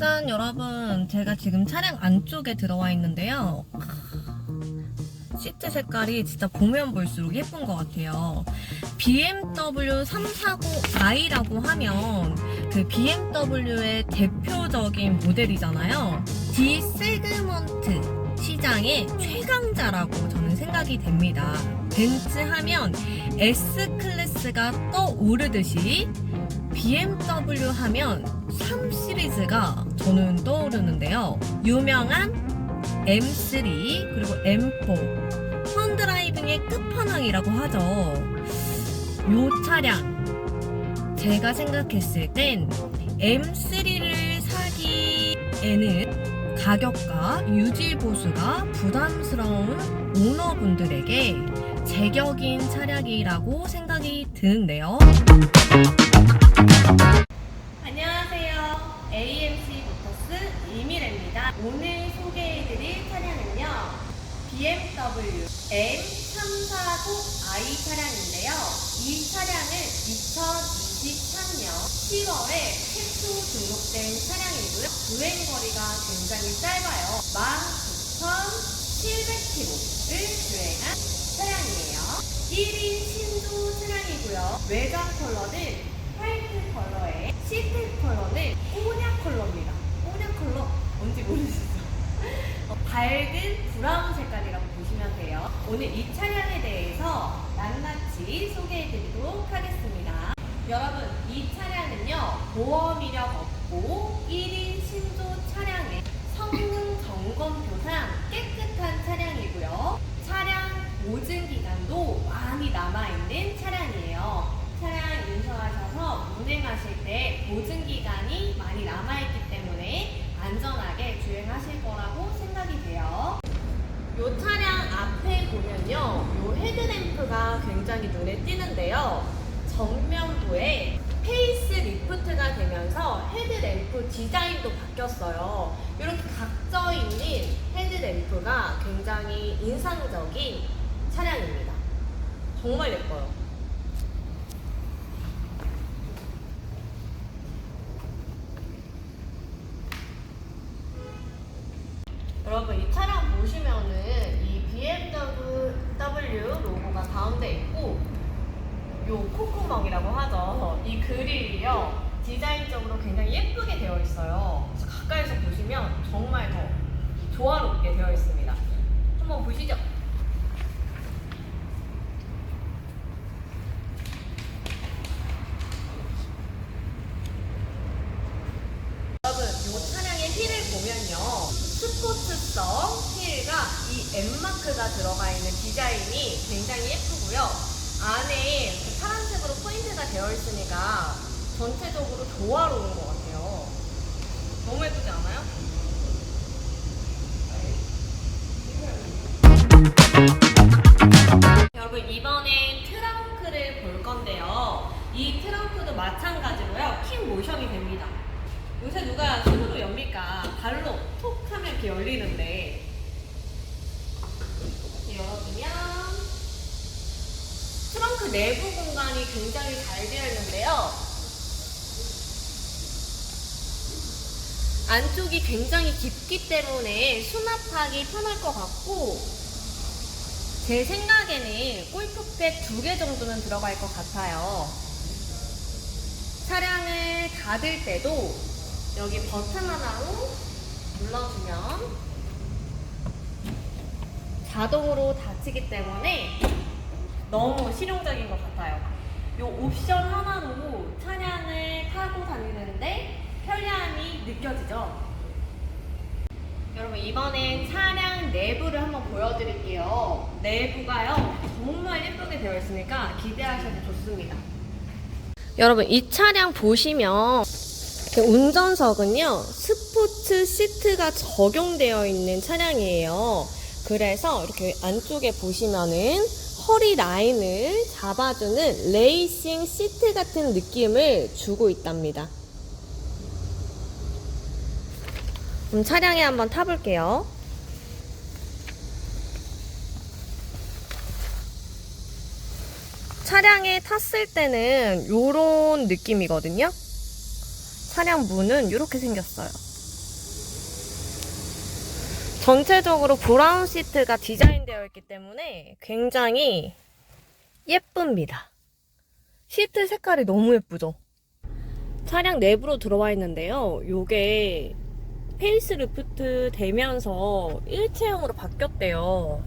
일단 여러분 제가 지금 차량 안쪽에 들어와 있는데요. 시트 색깔이 진짜 보면 볼수록 예쁜 것 같아요. BMW 340i라고 하면 그 BMW의 대표적인 모델이잖아요. D 세그먼트 시장의 최강자라고 저는 생각이 됩니다. 벤츠 하면 S 클래스가 떠오르듯이 BMW 하면 3 시리즈가 저는 떠오르는데요. 유명한 M3 그리고 M4 펀드라이빙의 끝판왕이라고 하죠. 요 차량 제가 생각했을 땐 M3를 사기에는 가격과 유지 보수가 부담스러운 오너분들에게 제격인 차량이라고 생각이 드는데요. AMC 모터스 이미래입니다. 오늘 소개해드릴 차량은요. BMW M340i 차량인데요. 이 차량은 2023년 10월에 최초 등록된 차량이고요. 주행거리가 굉장히 짧아요. 19,700km를 주행한 차량이에요. 1인 신도 차량이고요. 외관 컬러는 화이트 컬러에 시트 컬러는. 오냐 컬러 뭔지 모르시죠? 어, 밝은 브라운 색깔이라고 보시면 돼요. 오늘 이 차량에 대해서 낱낱이 소개해드리도록 하겠습니다. 여러분, 이 차량은요, 보험 이력 없고 1인 신조 차량의 성능 점검표상 깨끗한 차량이고요. 차량 보증 기간도 많이 남아있는 차량이에요. 차량 인수하셔서 운행하실 때 보증 기간이 많이 남아있기 때문에 안전하게 주행하실 거라고 생각이 돼요. 이 차량 앞에 보면요, 이 헤드램프가 굉장히 눈에 띄는데요. 정면부에 페이스 리프트가 되면서 헤드램프 디자인도 바뀌었어요. 이렇게 각져 있는 헤드램프가 굉장히 인상적인 차량입니다. 정말 예뻐요. 여러분 이 차량 보시면은 이 BMW 로고가 가운데 있고 요 콧구멍이라고 하죠. 이 그릴이요 디자인적으로 굉장히 예쁘게 되어 있어요. 그래서 가까이서 보시면 정말 더 조화롭게 되어 있습니다. 한번 보시죠. 여러분, 이 차량의 휠을 보면요. 스포츠성 휠과 이 M마크가 들어가 있는 디자인이 굉장히 예쁘고요. 안에 그 파란색으로 포인트가 되어 있으니까 전체적으로 조화로운 것 같아요. 너무 예쁘지 않아요? 트렁크 내부 공간이 굉장히 잘 되어 있는데요. 안쪽이 굉장히 깊기 때문에 수납하기 편할 것 같고 제 생각에는 골프백 두 개 정도는 들어갈 것 같아요. 차량을 닫을 때도 여기 버튼 하나로 눌러주면 자동으로 닫히기 때문에 너무 실용적인 것 같아요. 이 옵션 하나로 차량을 타고 다니는데 편리함이 느껴지죠? 여러분 이번엔 차량 내부를 한번 보여드릴게요. 내부가요 정말 예쁘게 되어 있으니까 기대하셔도 좋습니다. 여러분 이 차량 보시면 운전석은요 스포츠 시트가 적용되어 있는 차량이에요. 그래서 이렇게 안쪽에 보시면은 허리 라인을 잡아주는 레이싱 시트 같은 느낌을 주고 있답니다. 그럼 차량에 한번 타볼게요. 차량에 탔을 때는 이런 느낌이거든요. 차량 문은 이렇게 생겼어요. 전체적으로 브라운 시트가 디자인되어 있기 때문에 굉장히 예쁩니다. 시트 색깔이 너무 예쁘죠? 차량 내부로 들어와 있는데요. 요게 페이스리프트 되면서 일체형으로 바뀌었대요.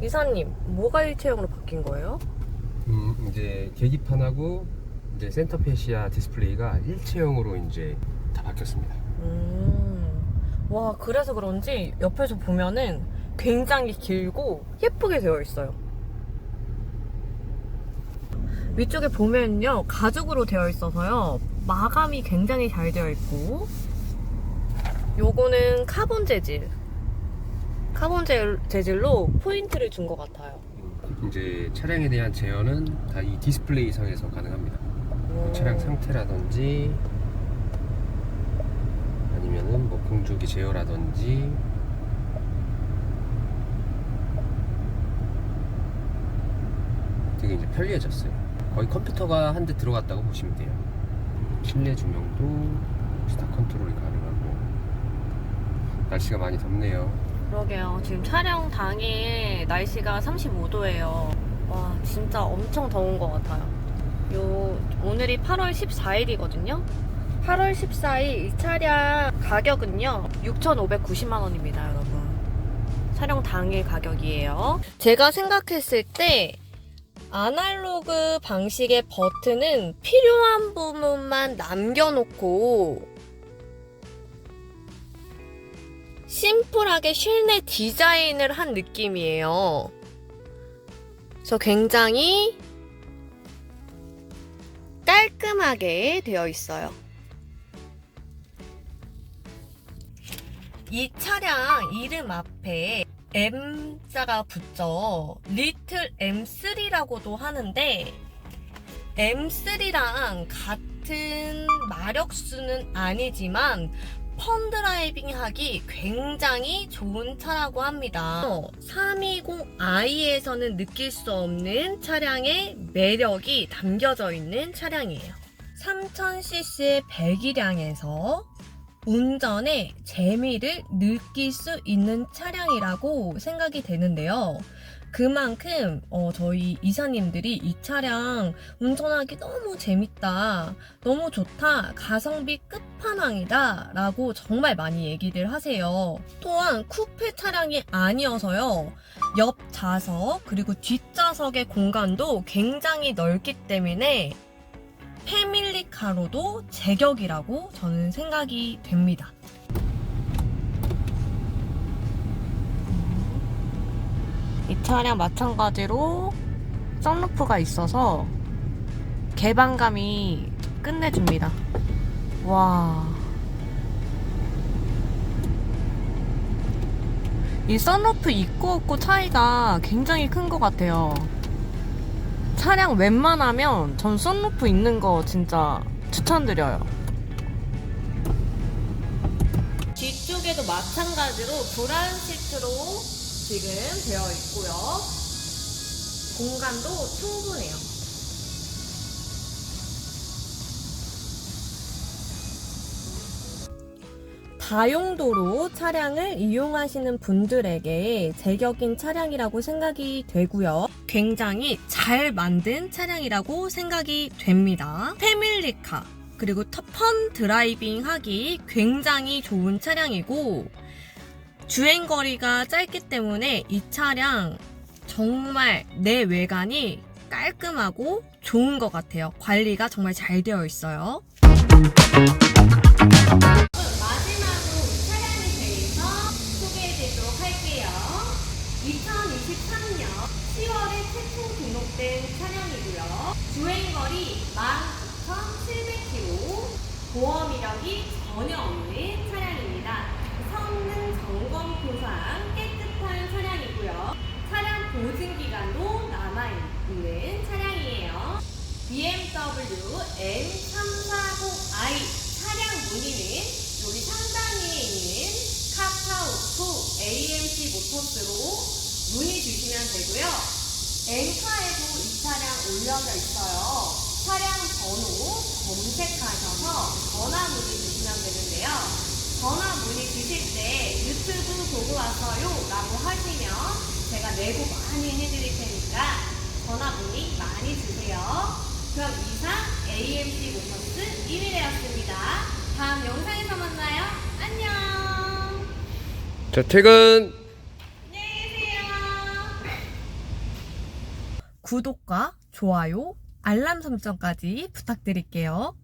이사님, 뭐가 일체형으로 바뀐 거예요? 음, 이제 계기판하고 이제 센터 페시아 디스플레이가 일체형으로 이제 다 바뀌었습니다. 음, 와, 그래서 그런지 옆에서 보면은 굉장히 길고 예쁘게 되어 있어요. 위쪽에 보면요, 가죽으로 되어 있어서요, 마감이 굉장히 잘 되어 있고, 요거는 카본 재질. 카본 재- 재질로 포인트를 준 것 같아요. 음, 이제 차량에 대한 제어는 다 이 디스플레이 상에서 가능합니다. 뭐 차량 상태라든지 아니면은 뭐 공조기 제어라든지 되게 이제 편리해졌어요. 거의 컴퓨터가 한 대 들어갔다고 보시면 돼요. 실내 조명도 스타 컨트롤이 가능하고 날씨가 많이 덥네요. 그러게요. 지금 촬영 당일 날씨가 35도예요. 와, 진짜 엄청 더운 것 같아요. 요, 오늘이 8월 14일이거든요. 8월 14일 이 차량 가격은요, 6,590만 원입니다, 여러분. 촬영 당일 가격이에요. 제가 생각했을 때, 아날로그 방식의 버튼은 필요한 부분만 남겨놓고, 심플하게 실내 디자인을 한 느낌이에요. 그래서 굉장히 깔끔하게 되어 있어요. 이 차량 이름 앞에 M자가 붙죠. 리틀 M3라고도 하는데 M3랑 같은 마력수는 아니지만 펀드라이빙 하기 굉장히 좋은 차라고 합니다. 320i에서는 느낄 수 없는 차량의 매력이 담겨져 있는 차량이에요. 3000cc의 배기량에서 운전의 재미를 느낄 수 있는 차량이라고 생각이 되는데요. 그만큼 어, 저희 이사님들이 이 차량 운전하기 너무 재밌다, 너무 좋다, 가성비 끝판왕이다 라고 정말 많이 얘기를 하세요. 또한 쿠페 차량이 아니어서요. 옆 좌석 그리고 뒷좌석의 공간도 굉장히 넓기 때문에 패밀리카로도 제격이라고 저는 생각이 됩니다. 이 차량 마찬가지로 썬루프가 있어서 개방감이 끝내줍니다. 와. 이 썬루프 있고 없고 차이가 굉장히 큰 것 같아요. 차량 웬만하면 전 썬루프 있는 거 진짜 추천드려요. 뒤쪽에도 마찬가지로 브라운 시트로 지금 되어 있고요. 공간도 충분해요. 다용도로 차량을 이용하시는 분들에게 제격인 차량이라고 생각이 되고요. 굉장히 잘 만든 차량이라고 생각이 됩니다. 패밀리카 그리고 터펀 드라이빙 하기 굉장히 좋은 차량이고 주행 거리가 짧기 때문에 이 차량 정말 내 외관이 깔끔하고 좋은 것 같아요. 관리가 정말 잘 되어 있어요. 마지막으로 이 차량에 대해서 소개해 드리도록 할게요. 2023년 10월에 최초 등록된 차량이고요. 주행거리 19,700km, 보험 이력이 전혀 없는 차량입니다. 성능 점검 표상 깨끗한 차량이고요. 차량 보증 기간도 남아 있는 차량이에요. BMW M340i 차량 문의는 여기 상단에 있는 카카오톡 AMC 모터스로 문의 주시면 되고요. 엔카에도 이 차량 올려져 있어요. 차량 번호 검색하셔서 전화 문의 주시면 되는데요. 전화 문의 주실 때 유튜브 보고 왔어요 라고 하시면 제가 내고 많이 해드릴 테니까 전화 문의 많이 주세요. 그럼 이상 AMC 모터스 1위대였습니다. 다음 영상에서 만나요. 안녕. 자 퇴근 안녕히 계세요. 구독과 좋아요, 알람 설정까지 부탁드릴게요.